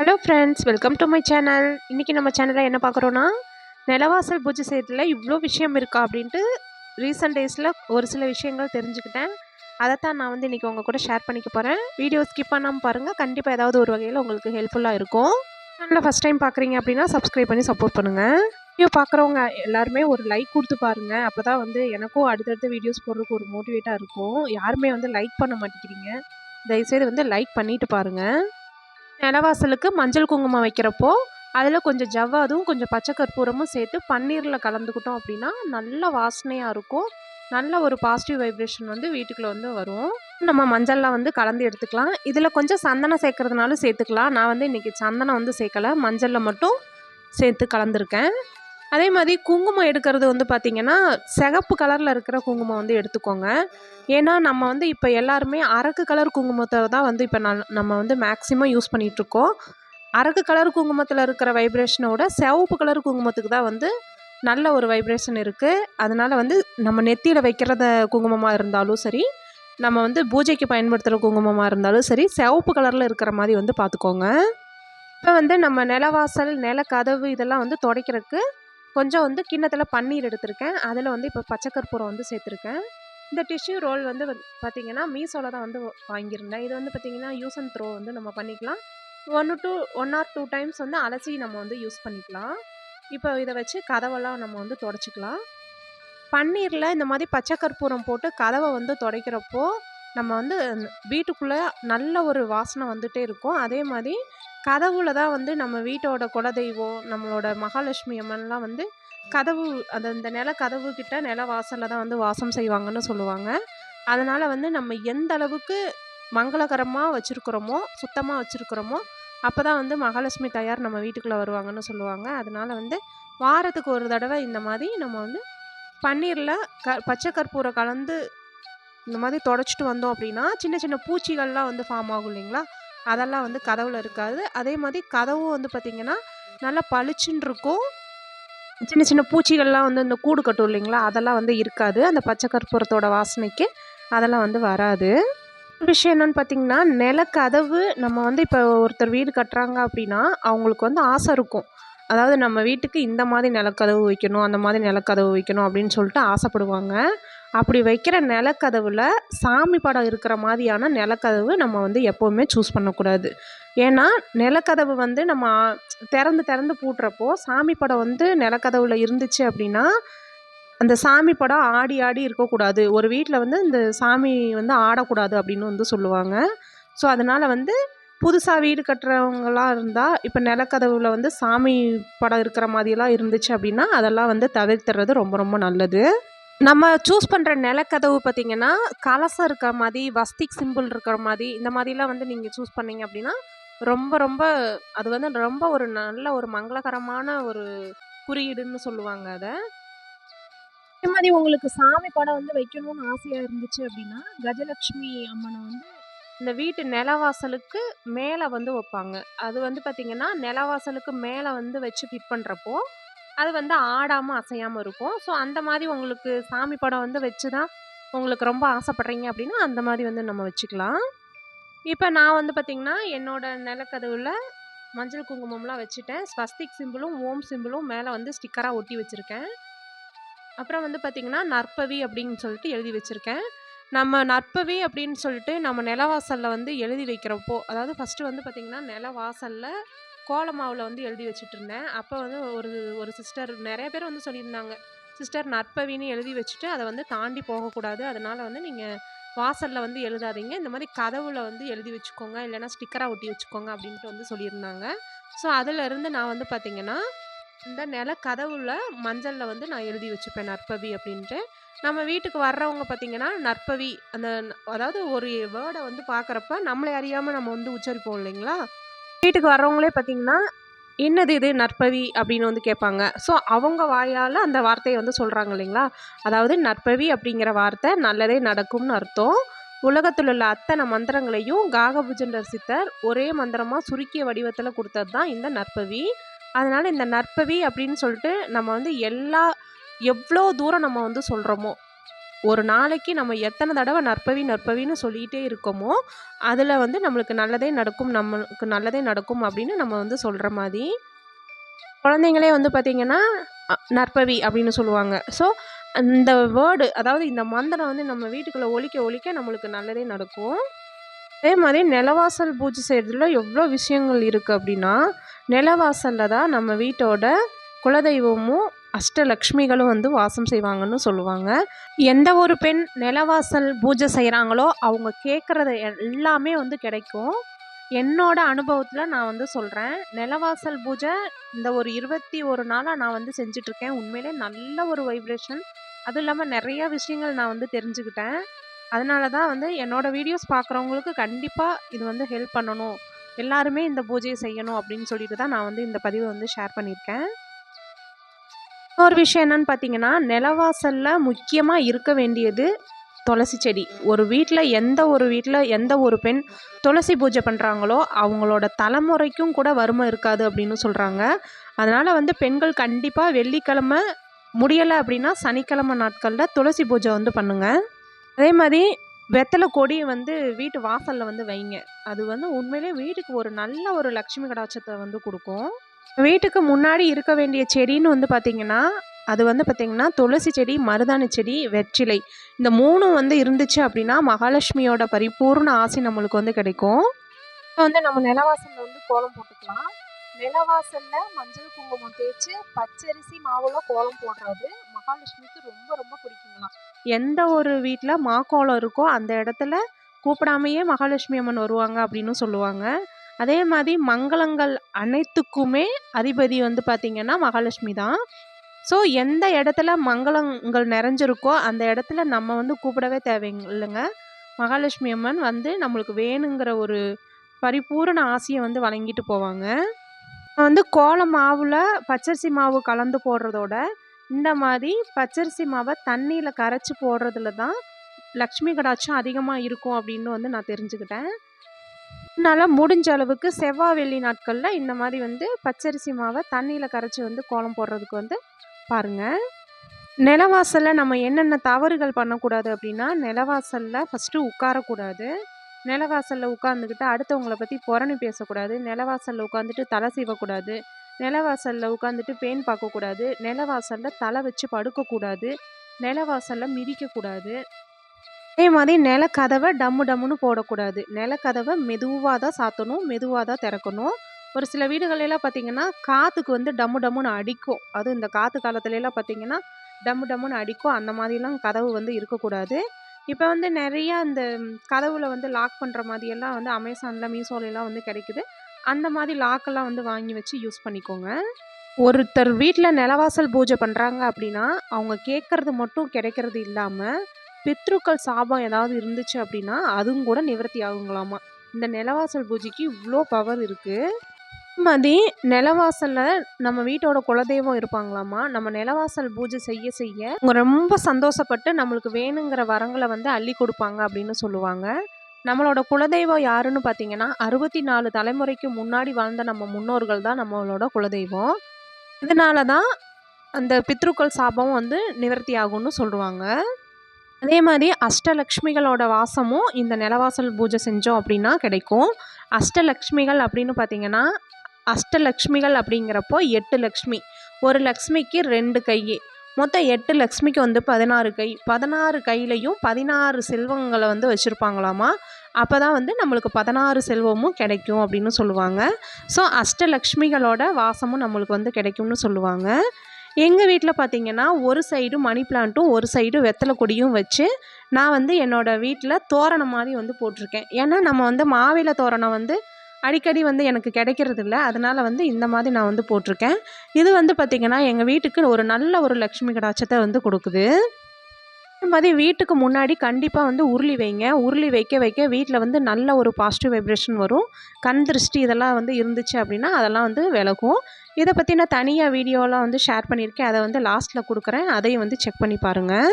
Hello friends welcome to my channel இன்றைக்கி நம்ம சேனலில் என்ன பார்க்குறோன்னா நிலவாசல் பூஜை செய்யறதுல இவ்வளோ விஷயம் இருக்கா அப்படின்ட்டு ரீசெண்ட் டேஸில் ஒரு சில விஷயங்கள் தெரிஞ்சுக்கிட்டேன். அதைத்தான் நான் வந்து இன்றைக்கி உங்கள் கூட ஷேர் பண்ணிக்க போகிறேன் வீடியோ ஸ்கிப் பண்ணாமல் பாருங்கள் கண்டிப்பாக ஏதாவது ஒரு வகையில் உங்களுக்கு ஹெல்ப்ஃபுல்லாக இருக்கும். சேனலில் ஃபஸ்ட் டைம் பார்க்குறீங்க அப்படின்னா சப்ஸ்கிரைப் பண்ணி சப்போர்ட் பண்ணுங்கள் வீடியோ பார்க்குறவங்க எல்லாருமே ஒரு லைக் கொடுத்து பாருங்கள் அப்போ தான் வந்து எனக்கும் அடுத்தடுத்த வீடியோஸ் போடுறதுக்கு ஒரு மோட்டிவேட்டாக இருக்கும். யாருமே வந்து லைக் பண்ண மாட்டேங்கிறீங்க. தயவுசெய்து வந்து லைக் பண்ணிவிட்டு பாருங்கள் நிலவாசலுக்கு மஞ்சள் குங்குமம் வைக்கிறப்போ அதில் கொஞ்சம் ஜவ்வாதும் கொஞ்சம் பச்சை கற்பூரமும் சேர்த்து பன்னீரில் கலந்துக்கிட்டோம் அப்படின்னா நல்ல வாசனையாக இருக்கும். நல்ல ஒரு பாசிட்டிவ் வைப்ரேஷன் வந்து வீட்டுக்குள்ளே வந்து வரும். நம்ம மஞ்சள்லாம் வந்து கலந்து எடுத்துக்கலாம். இதில் கொஞ்சம் சந்தனம் சேர்க்குறதுனாலும் சேர்த்துக்கலாம். நான் வந்து இன்றைக்கி சந்தனம் வந்து சேர்க்கலை. மஞ்சளில் மட்டும் சேர்த்து கலந்துருக்கேன். அதே மாதிரி குங்குமம் எடுக்கிறது வந்து பார்த்திங்கன்னா சிகப்பு கலரில் இருக்கிற குங்குமம் வந்து எடுத்துக்கோங்க. ஏன்னா நம்ம வந்து இப்போ எல்லாருமே அரக்கு கலர் குங்குமத்தை தான் வந்து இப்போ நல் நம்ம வந்து மேக்ஸிமம் யூஸ் பண்ணிகிட்ருக்கோம் அரக்கு கலர் குங்குமத்தில் இருக்கிற வைப்ரேஷனோட சிவப்பு கலர் குங்குமத்துக்கு தான் வந்து நல்ல ஒரு வைப்ரேஷன் இருக்குது அதனால் வந்து நம்ம நெத்தியில் வைக்கிறத குங்குமமாக இருந்தாலும் சரி நம்ம வந்து பூஜைக்கு பயன்படுத்துகிற குங்குமமாக இருந்தாலும் சரி சிவப்பு கலரில் இருக்கிற மாதிரி வந்து பார்த்துக்கோங்க இப்போ வந்து நம்ம நிலவாசல் நிலக்கதவு இதெல்லாம் வந்து துடைக்கிறதுக்கு கொஞ்சம் வந்து கிண்ணத்தில் பன்னீர் எடுத்திருக்கேன். அதில் வந்து இப்போ பச்சை கற்பூரம் வந்து சேர்த்துருக்கேன். இந்த டிஷ்யூ ரோல் வந்து பார்த்திங்கன்னா மீஷோவில் தான் வந்து வாங்கியிருந்தேன். இது வந்து பார்த்திங்கன்னா யூஸ் அண்ட் த்ரோ வந்து நம்ம பண்ணிக்கலாம். ஒன்று two one or two times வந்து அலசி நம்ம வந்து யூஸ் பண்ணிக்கலாம். இப்போ இதை வச்சு கதவெல்லாம் நம்ம வந்து தொடச்சிக்கலாம். பன்னீரில் இந்த மாதிரி பச்சை கற்பூரம் போட்டு கதவை வந்து துடைக்கிறப்போ நம்ம வந்து வீட்டுக்குள்ளே நல்ல ஒரு வாசனை வந்துகிட்டே இருக்கும். அதே மாதிரி கதவுல தான் வந்து நம்ம வீட்டோட குலதெய்வம் நம்மளோட மகாலட்சுமி அம்மன்லாம் வந்து கதவு அந்த இந்த நில கதவு கிட்ட நில வாசலில் தான் வந்து வாசம் செய்வாங்கன்னு சொல்லுவாங்க. அதனால் வந்து நம்ம எந்த அளவுக்கு மங்களகரமாக வச்சுருக்குறோமோ சுத்தமாக வச்சுருக்குறோமோ அப்போ தான் வந்து மகாலட்சுமி தயார் நம்ம வீட்டுக்குள்ளே வருவாங்கன்னு சொல்லுவாங்க. அதனால் வந்து வாரத்துக்கு ஒரு தடவை இந்த மாதிரி நம்ம வந்து பன்னீரில் க பச்சை கற்பூரை கலந்து இந்த மாதிரி தொடச்சிட்டு வந்தோம் அப்படின்னா சின்ன சின்ன பூச்சிகள்லாம் வந்து ஃபார்ம் ஆகும் இல்லைங்களா? அதெல்லாம் வந்து கதவில் இருக்காது. அதே மாதிரி கதவும் வந்து பார்த்திங்கன்னா நல்லா பளிச்சுன்னு இருக்கும். சின்ன சின்ன பூச்சிகள்லாம் வந்து இந்த கூடு கட்டும் இல்லைங்களா? அதெல்லாம் வந்து இருக்காது. அந்த பச்சை கற்பூரத்தோட வாசனைக்கு அதெல்லாம் வந்து வராது. விஷயம் என்னென்னு பார்த்தீங்கன்னா நிலக்கதவு நம்ம வந்து இப்போ ஒருத்தர் வீடு கட்டுறாங்க அப்படின்னா அவங்களுக்கு வந்து ஆசை இருக்கும். அதாவது நம்ம வீட்டுக்கு இந்த மாதிரி நிலக்கதவு வைக்கணும் அந்த மாதிரி நிலக்கதவு வைக்கணும் அப்படின்னு சொல்லிட்டு ஆசைப்படுவாங்க. அப்படி வைக்கிற நிலக்கதவில் சாமி படம் இருக்கிற மாதிரியான நிலக்கதவு நம்ம வந்து எப்போவுமே சூஸ் பண்ணக்கூடாது. ஏன்னா நிலக்கதவு வந்து நம்ம திறந்து திறந்து பூட்டுறப்போ சாமி படம் வந்து நிலக்கதவில் இருந்துச்சு அப்படின்னா அந்த சாமி படம் ஆடி ஆடி இருக்கக்கூடாது. ஒரு வீட்டில் வந்து இந்த சாமி வந்து ஆடக்கூடாது அப்படின்னு வந்து சொல்லுவாங்க. ஸோ அதனால் வந்து புதுசாக வீடு கட்டுறவங்களாம் இருந்தால் இப்போ நிலக்கதவுல வந்து சாமி படம் இருக்கிற மாதிரிலாம் இருந்துச்சு அப்படின்னா அதெல்லாம் வந்து தவிர்த்துறது ரொம்ப ரொம்ப நல்லது. நம்ம சூஸ் பண்ணுற நிலக்கதவு பார்த்தீங்கன்னா கலசம் இருக்கிற மாதிரி வஸ்திக் சிம்பிள் இருக்கிற மாதிரி இந்த மாதிரிலாம் வந்து நீங்கள் சூஸ் பண்ணீங்க அப்படின்னா ரொம்ப ரொம்ப அது வந்து ரொம்ப ஒரு நல்ல ஒரு மங்களகரமான ஒரு குறியீடுன்னு சொல்லுவாங்க அதை. அதே மாதிரி உங்களுக்கு சாமி படம் வந்து வைக்கணும்னு ஆசையாக இருந்துச்சு அப்படின்னா கஜலக்ஷ்மி அம்மனை வந்து இந்த வீட்டு நிலவாசலுக்கு மேலே வந்து வைப்பாங்க. அது வந்து பார்த்திங்கன்னா நிலவாசலுக்கு மேலே வந்து வச்சு ஃபிட் பண்ணுறப்போ அது வந்து ஆடாமல் அசையாமல் இருக்கும். ஸோ அந்த மாதிரி உங்களுக்கு சாமி படம் வந்து வச்சு தான் உங்களுக்கு ரொம்ப ஆசைப்பட்றீங்க அப்படின்னா அந்த மாதிரி வந்து நம்ம வச்சுக்கலாம். இப்போ நான் வந்து பார்த்திங்கன்னா என்னோடய நிலக்கதவுல மஞ்சள் குங்குமம்லாம் வச்சுட்டேன். ஸ்வஸ்திக் சிம்பிளும் ஓம் சிம்பிளும் மேலே வந்து ஸ்டிக்கராக ஒட்டி வச்சுருக்கேன். அப்புறம் வந்து பார்த்திங்கன்னா நற்பவி அப்படின்னு சொல்லிட்டு எழுதி வச்சுருக்கேன். நம்ம நற்பவி அப்படின்னு சொல்லிட்டு நம்ம நிலவாசலில் வந்து எழுதி வைக்கிறப்போ அதாவது ஃபஸ்ட்டு வந்து பார்த்திங்கன்னா நிலவாசலில் கோலமாவில் வந்து எழுதி வச்சுட்டு இருந்தேன் அப்போ வந்து ஒரு ஒரு சிஸ்டர் நிறைய பேர் வந்து சொல்லியிருந்தாங்க. சிஸ்டர் நற்பவின்னு எழுதி வச்சுட்டு அதை வந்து தாண்டி போகக்கூடாது. அதனால் வந்து நீங்கள் வாசலில் வந்து எழுதாதீங்க. இந்த மாதிரி கதவுல வந்து எழுதி வச்சுக்கோங்க. இல்லைனா ஸ்டிக்கராக ஒட்டி வச்சுக்கோங்க. அப்படின்ட்டு வந்து சொல்லியிருந்தாங்க. ஸோ அதிலிருந்து நான் வந்து பார்த்திங்கன்னா இந்த நில கதவுல மஞ்சளில் வந்து நான் எழுதி வச்சுப்பேன் நற்பவி அப்படின்ட்டு. நம்ம வீட்டுக்கு வர்றவங்க பார்த்திங்கன்னா நற்பவி அந்த அதாவது ஒரு வேர்டை வந்து பார்க்குறப்ப நம்மளை அறியாமல் நம்ம வந்து உச்சரிப்போம் இல்லைங்களா? வீட்டுக்கு வர்றவங்களே பார்த்தீங்கன்னா என்னது இது? நற்பவி? அப்படின்னு வந்து கேட்பாங்க. ஸோ அவங்க வாயால் அந்த வார்த்தையை வந்து சொல்கிறாங்க இல்லைங்களா? அதாவது நற்பவி அப்படிங்கிற வார்த்தை நல்லதே நடக்கும்னு அர்த்தம். உலகத்தில் உள்ள அத்தனை மந்திரங்களையும் காகபுஜண்டர் சித்தர் ஒரே மந்திரமாக சுருக்கிய வடிவத்தில் கொடுத்தது தான் இந்த நற்பவி. அதனால் இந்த நற்பவி அப்படின்னு சொல்லிட்டு நம்ம வந்து எல்லா எவ்வளோ தூரம் நம்ம வந்து சொல்கிறோமோ ஒரு நாளைக்கு நம்ம எத்தனை தடவை நற்பவி நற்பவின்னு சொல்லிகிட்டே இருக்கோமோ அதில் வந்து நம்மளுக்கு நல்லதே நடக்கும் நம்மளுக்கு நல்லதே நடக்கும் அப்படின்னு நம்ம வந்து சொல்கிற மாதிரி. குழந்தைங்களே வந்து பார்த்திங்கன்னா நற்பவி அப்படின்னு சொல்லுவாங்க. ஸோ அந்த வேர்டு அதாவது இந்த மந்திரம் வந்து நம்ம வீட்டுக்குள்ளே ஒழிக்க ஒழிக்க நம்மளுக்கு நல்லதே நடக்கும். அதே மாதிரி நிலவாசல் பூஜை செய்கிறதுல எவ்வளோ விஷயங்கள் இருக்குது அப்படின்னா நிலவாசலில் தான் நம்ம வீட்டோட குலதெய்வமும் அஷ்டலக்ஷ்மிகளும் வந்து வாசம் செய்வாங்கன்னு சொல்லுவாங்க. எந்த ஒரு பெண் நிலவாசல் பூஜை செய்கிறாங்களோ அவங்க கேட்குறது எல்லாமே வந்து கிடைக்கும். என்னோட அனுபவத்தில் நான் வந்து சொல்கிறேன் நிலவாசல் பூஜை இந்த ஒரு இருபத்தி ஒரு நாளாக நான் வந்து செஞ்சிட்ருக்கேன். உண்மையிலே நல்ல ஒரு வைப்ரேஷன் அதுவும் இல்லாமல் நிறையா விஷயங்கள் நான் வந்து தெரிஞ்சுக்கிட்டேன். அதனால தான் வந்து என்னோடய வீடியோஸ் பார்க்குறவங்களுக்கு கண்டிப்பாக இது வந்து ஹெல்ப் பண்ணணும். எல்லாருமே இந்த பூஜையை செய்யணும் அப்படின்னு சொல்லிட்டு தான் நான் வந்து இந்த பதிவை வந்து ஷேர் பண்ணியிருக்கேன். இன்னொரு விஷயம் என்னன்னு பார்த்தீங்கன்னா நிலவாசலில் முக்கியமாக இருக்க வேண்டியது துளசி செடி. ஒரு வீட்டில் எந்த ஒரு வீட்டில் எந்த ஒரு பெண் துளசி பூஜை பண்ணுறாங்களோ அவங்களோட தலைமுறைக்கும் கூட வறுமை இருக்காது அப்படின்னு சொல்கிறாங்க அதனால் வந்து பெண்கள் கண்டிப்பாக வெள்ளிக்கிழமை முடியலை அப்படின்னா சனிக்கிழமை நாட்களில் துளசி பூஜை வந்து பண்ணுங்கள் அதே மாதிரி வெத்தலை கொடி வந்து வீட்டு வாசலில் வந்து வைங்க. அது வந்து உண்மையிலே வீட்டுக்கு ஒரு நல்ல ஒரு லக்ஷ்மி கடாட்சத்தை வந்து கொடுக்கும். வீட்டுக்கு முன்னாடி இருக்க வேண்டிய செடின்னு வந்து பார்த்திங்கன்னா அது வந்து பார்த்திங்கன்னா துளசி செடி மருதாணி செடி வெற்றிலை. இந்த மூணும் வந்து இருந்துச்சு அப்படின்னா மகாலட்சுமியோட பரிபூர்ண ஆசை நம்மளுக்கு வந்து கிடைக்கும். இப்போ வந்து நம்ம நிலவாசலில் வந்து கோலம் போட்டுக்கலாம். நிலவாசலில் மஞ்சள் குங்குமம் தேய்ச்சி பச்சரிசி மாவில் கோலம் போடுறது மகாலட்சுமிக்கு ரொம்ப ரொம்ப பிடிக்குங்களாம். எந்த ஒரு வீட்டில் மாக்கோலம் இருக்கோ அந்த இடத்துல கூப்பிடாமையே மகாலட்சுமி அம்மன் வருவாங்க அப்படின்னு சொல்லுவாங்க. அதே மாதிரி மங்களங்கள் அனைத்துக்குமே அதிபதி வந்து பார்த்திங்கன்னா மகாலட்சுமி தான். ஸோ எந்த இடத்துல மங்களங்கள் நிறைஞ்சிருக்கோ அந்த இடத்துல நம்ம வந்து கூப்பிடவே தேவையில்லைங்க மகாலட்சுமி அம்மன் வந்து நம்மளுக்கு வேணுங்கிற ஒரு பரிபூரண ஆசையை வந்து வழங்கிட்டு போவாங்க. வந்து கோலம் மாவில் பச்சரிசி மாவு கலந்து போடுறதோட இந்த மாதிரி பச்சரிசி மாவை தண்ணியில் கரைச்சி போடுறதுல தான் லக்ஷ்மி கடாட்சம் அதிகமாக இருக்கும் அப்படின்னு வந்து நான் தெரிஞ்சுக்கிட்டேன். என்னால் முடிஞ்ச அளவுக்கு செவ்வாய் வெள்ளி நாட்களில் இந்த மாதிரி வந்து பச்சரிசி மாவை தண்ணியில் கரைச்சி வந்து கோலம் போடுறதுக்கு வந்து பாருங்கள் நிலவாசலில் நம்ம என்னென்ன தவறுகள் பண்ணக்கூடாது அப்படின்னா நிலவாசலில் ஃபஸ்ட்டு உட்காரக்கூடாது. நிலவாசலில் உட்காந்துக்கிட்டு அடுத்தவங்கள பற்றி புறணி பேசக்கூடாது. நிலவாசலில் உட்காந்துட்டு தலை சீவக்கூடாது. நிலவாசலில் உட்காந்துட்டு பேன் பார்க்கக்கூடாது. நிலவாசலில் தலை வச்சு படுக்கக்கூடாது. நிலவாசலில் மிதிக்கக்கூடாது. அதே மாதிரி நிலக்கதவை டம்மு டம்முன்னு போடக்கூடாது. நிலக்கதவை மெதுவாக தான் சாத்தணும் மெதுவாக தான் திறக்கணும். ஒரு சில வீடுகளெல்லாம் பார்த்தீங்கன்னா காற்றுக்கு வந்து டம்மு டம்முன்னு அடிக்கும். அதுவும் இந்த காற்று காலத்துலலாம் பார்த்தீங்கன்னா டம்மு டம்முன்னு அடிக்கும். அந்த மாதிரிலாம் கதவு வந்து இருக்கக்கூடாது. இப்போ வந்து நிறையா இந்த கதவுல வந்து லாக் பண்ணுற மாதிரியெல்லாம் வந்து அமேசானில் மீசோலெலாம் வந்து கிடைக்குது. அந்த மாதிரி லாக்கெல்லாம் வந்து வாங்கி வச்சு யூஸ் பண்ணிக்கோங்க. ஒருத்தர் வீட்டில் நிலவாசல் பூஜை பண்ணுறாங்க அப்படின்னா அவங்க கேட்குறது மட்டும் கிடைக்கிறது இல்லாமல் பித்ருக்கள் சாபம் ஏதாவது இருந்துச்சு அப்படின்னா அதுவும் கூட நிவர்த்தி ஆகுங்களாமா? இந்த நிலவாசல் பூஜைக்கு இவ்வளோ பவர் இருக்குது மாதிரி நிலவாசலில் நம்ம வீட்டோட குலதெய்வம் இருப்பாங்களாமா? நம்ம நிலவாசல் பூஜை செய்ய செய்ய அவங்க ரொம்ப சந்தோஷப்பட்டு நம்மளுக்கு வேணுங்கிற வரங்களை வந்து அள்ளி கொடுப்பாங்க அப்படின்னு சொல்லுவாங்க. நம்மளோட குலதெய்வம் யாருன்னு பார்த்தீங்கன்னா அறுபத்தி நாலு தலைமுறைக்கு முன்னாடி வாழ்ந்த நம்ம முன்னோர்கள் தான் நம்மளோட குலதெய்வம். இதனால தான் அந்த பித்ருக்கள் சாபம் வந்து நிவர்த்தி ஆகும்னு சொல்லுவாங்க. அதே மாதிரி அஷ்டலக்ஷ்மிகளோட வாசமும் இந்த நிலவாசல் பூஜை செஞ்சோம் அப்படின்னா கிடைக்கும். அஷ்டலக்ஷ்மிகள் அப்படின்னு பார்த்தீங்கன்னா அஷ்டலக்ஷ்மிகள் அப்படிங்கிறப்போ எட்டு லக்ஷ்மி. ஒரு லக்ஷ்மிக்கு ரெண்டு கை. மொத்தம் எட்டு லக்ஷ்மிக்கு வந்து பதினாறு கை. பதினாறு கையிலையும் பதினாறு செல்வங்களை வந்து வச்சுருப்பாங்களாமா? அப்போ தான் வந்து நம்மளுக்கு பதினாறு செல்வமும் கிடைக்கும் அப்படின்னு சொல்லுவாங்க. ஸோ அஷ்டலக்ஷ்மிகளோட வாசமும் நம்மளுக்கு வந்து கிடைக்கும்னு சொல்லுவாங்க. எங்கள் வீட்டில் பார்த்தீங்கன்னா ஒரு சைடு மணி பிளான்ட்டும் ஒரு சைடு வெத்தலை கொடியும் வச்சு நான் வந்து என்னோடய வீட்டில் தோரணம் மாதிரி வந்து போட்டிருக்கேன். ஏன்னா நம்ம வந்து மாவிலை தோரணம் வந்து அடிக்கடி வந்து எனக்கு கிடைக்கிறது இல்லை. அதனால் வந்து இந்த மாதிரி நான் வந்து போட்டிருக்கேன். இது வந்து பார்த்திங்கன்னா எங்கள் வீட்டுக்கு ஒரு நல்ல ஒரு லக்ஷ்மி கடாட்சத்தை வந்து கொடுக்குது. இந்த மாதிரி வீட்டுக்கு முன்னாடி கண்டிப்பாக வந்து உருளி வைங்க. உருளி வைக்க வைக்க வீட்டில் வந்து நல்ல ஒரு பாசிட்டிவ் வைப்ரேஷன் வரும். கண் திருஷ்டி இதெல்லாம் வந்து இருந்துச்சு அப்படின்னா அதெல்லாம் வந்து விலகும். இதை பற்றி நான் தனியாக வீடியோலாம் வந்து ஷேர் பண்ணியிருக்கேன். அதை வந்து லாஸ்ட்டில் கொடுக்குறேன். அதையும் வந்து செக் பண்ணி பாருங்கள்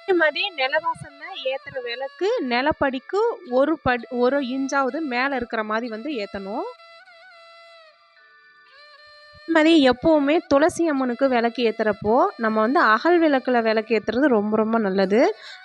அதே மாதிரி நிலவாசலில் ஏற்றுற விளக்கு நிலப்படிக்கு ஒரு படி ஒரு இன்ச்சாவது மேலே இருக்கிற மாதிரி வந்து ஏற்றணும் மாதிரி எப்போவுமே துளசி அம்மனுக்கு விளக்கு ஏற்றுறப்போ நம்ம வந்து அகல் விளக்கில் விளக்கு ஏற்றுறது ரொம்ப ரொம்ப நல்லது.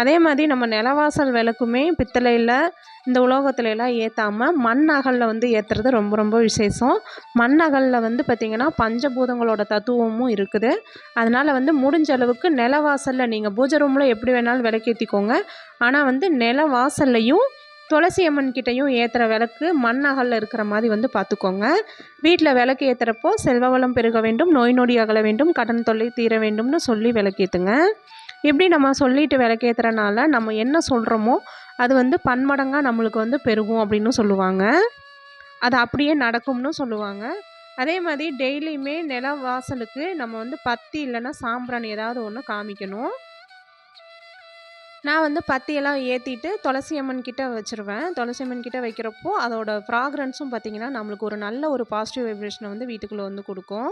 அதே மாதிரி நம்ம நிலவாசல் விளக்குமே பித்தளையில் இந்த உலோகத்துல எல்லாம் ஏற்றாமல் மண் அகலில் வந்து ஏற்றுறது ரொம்ப ரொம்ப விசேஷம். மண் அகலில் வந்து பார்த்திங்கன்னா பஞ்சபூதங்களோட தத்துவமும் இருக்குது. அதனால் வந்து முடிஞ்ச அளவுக்கு நிலவாசலில் நீங்கள் பூஜை ரூமில் எப்படி வேணாலும் விளக்கேற்றிக்கோங்க ஆனால் வந்து நில வாசல்லையும் துளசி அம்மன் கிட்டேயும் ஏற்றுற விளக்கு மண் அகலில் இருக்கிற மாதிரி வந்து பார்த்துக்கோங்க வீட்டில் விளக்கு ஏற்றுறப்போ செல்வ வளம் பெருக வேண்டும் நோய் நொடி அகல வேண்டும் கடன் தொல்லை தீர வேண்டும்னு சொல்லி விளக்கேற்றுங்க இப்படி நம்ம சொல்லிட்டு விளக்கேற்றுறனால நம்ம என்ன சொல்கிறோமோ அது வந்து பன்மடங்காக நம்மளுக்கு வந்து பெருகும் அப்படின்னு சொல்லுவாங்க. அது அப்படியே நடக்கும்னு சொல்லுவாங்க. அதே மாதிரி டெய்லியுமே நில வாசலுக்கு நம்ம வந்து பத்தி இல்லைன்னா சாம்பிராணி ஏதாவது ஒன்று காமிக்கணும். நான் வந்து பத்தியெல்லாம் ஏற்றிட்டு துளசி அம்மன் கிட்ட வச்சுருவேன். துளசி அம்மன் கிட்ட வைக்கிறப்போ அதோட ஃப்ராக்ரன்ஸும் பார்த்திங்கன்னா நம்மளுக்கு ஒரு நல்ல ஒரு பாசிட்டிவ் வைப்ரேஷனை வந்து வீட்டுக்குள்ளே வந்து கொடுக்கும்.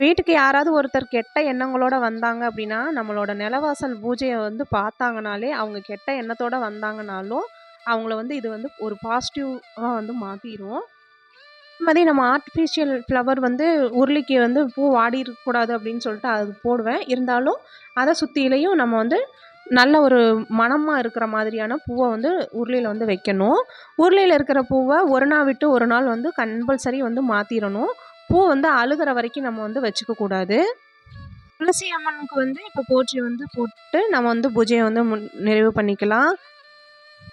வீட்டுக்கு யாராவது ஒருத்தர் கெட்ட எண்ணங்களோட வந்தாங்க அப்படின்னா நம்மளோட நிலவாசல் பூஜையை வந்து பார்த்தாங்கனாலே அவங்க கெட்ட எண்ணத்தோட வந்தாங்கனாலும் அவங்கள வந்து இது வந்து ஒரு பாசிட்டிவாக வந்து மாற்றிடும் மாதிரி நம்ம ஆர்டிஃபிஷியல் ஃப்ளவர் வந்து உருளிக்கு வந்து பூ வாடி இருக்கக்கூடாது அப்படின்னு சொல்லிட்டு அது போடுவேன். இருந்தாலும் அதை சுற்றிலையும் நம்ம வந்து நல்ல ஒரு மணமாக இருக்கிற மாதிரியான பூவை வந்து உருளியில் வந்து வைக்கணும். உருளியில் இருக்கிற பூவை ஒரு நாள் விட்டு ஒரு நாள் வந்து கம்பல்சரி வந்து மாற்றிடணும் பூ வந்து அழுகிற வரைக்கும் நம்ம வந்து வச்சுக்கக்கூடாது துளசி அம்மனுக்கு வந்து இப்போ போற்றி வந்து போட்டு நம்ம வந்து பூஜையை வந்து முன் நிறைவு பண்ணிக்கலாம்.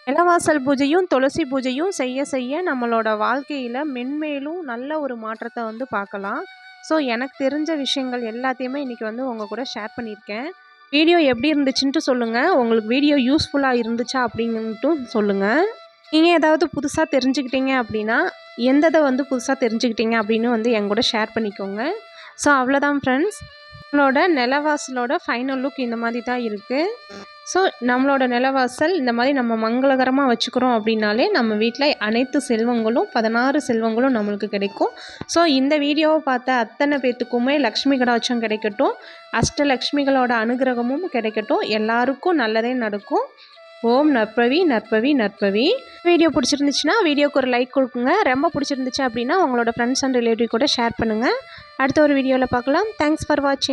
நிலவாசல் பூஜையும் துளசி பூஜையும் செய்ய செய்ய நம்மளோட வாழ்க்கையில் மென்மேலும் நல்ல ஒரு மாற்றத்தை வந்து பார்க்கலாம். ஸோ எனக்கு தெரிஞ்ச விஷயங்கள் எல்லாத்தையுமே இன்றைக்கி வந்து உங்கள் கூட ஷேர் பண்ணியிருக்கேன். வீடியோ எப்படி இருந்துச்சுன்ட்டு சொல்லுங்கள் உங்களுக்கு வீடியோ யூஸ்ஃபுல்லாக இருந்துச்சா அப்படின்ட்டும் சொல்லுங்கள் நீங்கள் ஏதாவது புதுசாக தெரிஞ்சுக்கிட்டீங்க அப்படின்னா எந்ததை வந்து புதுசாக தெரிஞ்சுக்கிட்டீங்க அப்படின்னு வந்து என் கூட ஷேர் பண்ணிக்கோங்க. ஸோ அவ்வளோதான் ஃப்ரெண்ட்ஸ் நம்மளோட நிலவாசலோட ஃபைனல் லுக் இந்த மாதிரி தான் இருக்குது ஸோ நம்மளோட நிலவாசல் இந்த மாதிரி நம்ம மங்களகரமாக வச்சுக்கிறோம் அப்படின்னாலே நம்ம வீட்டில் அனைத்து செல்வங்களும் பதினாறு செல்வங்களும் நம்மளுக்கு கிடைக்கும். ஸோ இந்த வீடியோவை பார்த்த அத்தனை பேர்த்துக்குமே லக்ஷ்மி கடாட்சம் கிடைக்கட்டும். அஷ்டலக்ஷ்மிகளோட அனுகிரகமும் கிடைக்கட்டும். எல்லாருக்கும் நல்லதே நடக்கும். ஓம் நற்பவி நற்பவி நற்பவி. வீடியோ பிடிச்சிருந்துச்சுன்னா வீடியோக்கு ஒரு லைக் கொடுக்குங்க. ரொம்ப பிடிச்சிருந்துச்சு அப்படின்னா உங்களோட ஃப்ரெண்ட்ஸ் அண்ட் ரிலேட்டிவ் கூட ஷேர் பண்ணுங்கள் அடுத்த ஒரு வீடியோவில் பார்க்கலாம். தேங்க்ஸ் ஃபார் வாட்சிங்